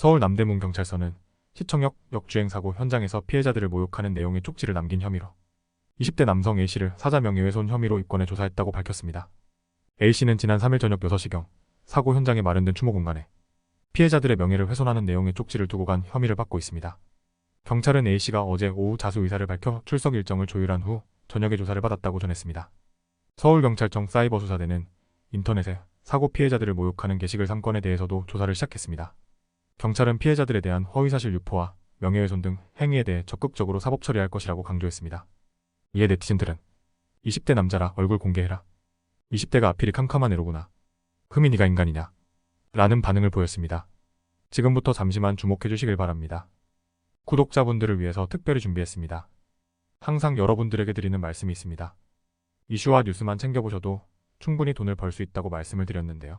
서울 남대문 경찰서는 시청역 역주행 사고 현장에서 피해자들을 모욕하는 내용의 쪽지를 남긴 혐의로 20대 남성 A씨를 사자 명예훼손 혐의로 입건해 조사했다고 밝혔습니다. A씨는 지난 3일 저녁 6시경 사고 현장에 마련된 추모 공간에 피해자들의 명예를 훼손하는 내용의 쪽지를 두고 간 혐의를 받고 있습니다. 경찰은 A씨가 어제 오후 자수 의사를 밝혀 출석 일정을 조율한 후 저녁에 조사를 받았다고 전했습니다. 서울경찰청 사이버수사대는 인터넷에 사고 피해자들을 모욕하는 게시글 3건에 대해서도 조사를 시작했습니다. 경찰은 피해자들에 대한 허위사실 유포와 명예훼손 등 행위에 대해 적극적으로 사법 처리할 것이라고 강조했습니다. 이에 네티즌들은 20대 남자라 얼굴 공개해라. 20대가 앞필이 캄캄한 애로구나. 흠이 니가 인간이냐. 라는 반응을 보였습니다. 지금부터 잠시만 주목해 주시길 바랍니다. 구독자분들을 위해서 특별히 준비했습니다. 항상 여러분들에게 드리는 말씀이 있습니다. 이슈와 뉴스만 챙겨보셔도 충분히 돈을 벌 수 있다고 말씀을 드렸는데요.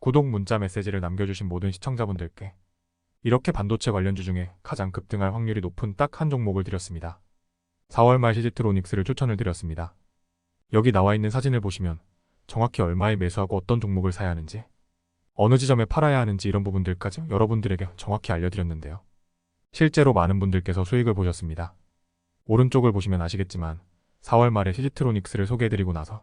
구독 문자 메시지를 남겨주신 모든 시청자분들께 이렇게 반도체 관련주 중에 가장 급등할 확률이 높은 딱 한 종목을 드렸습니다. 4월 말 시지트로닉스를 추천을 드렸습니다. 여기 나와 있는 사진을 보시면 정확히 얼마에 매수하고 어떤 종목을 사야 하는지 어느 지점에 팔아야 하는지 이런 부분들까지 여러분들에게 정확히 알려드렸는데요. 실제로 많은 분들께서 수익을 보셨습니다. 오른쪽을 보시면 아시겠지만 4월 말에 시지트로닉스를 소개해드리고 나서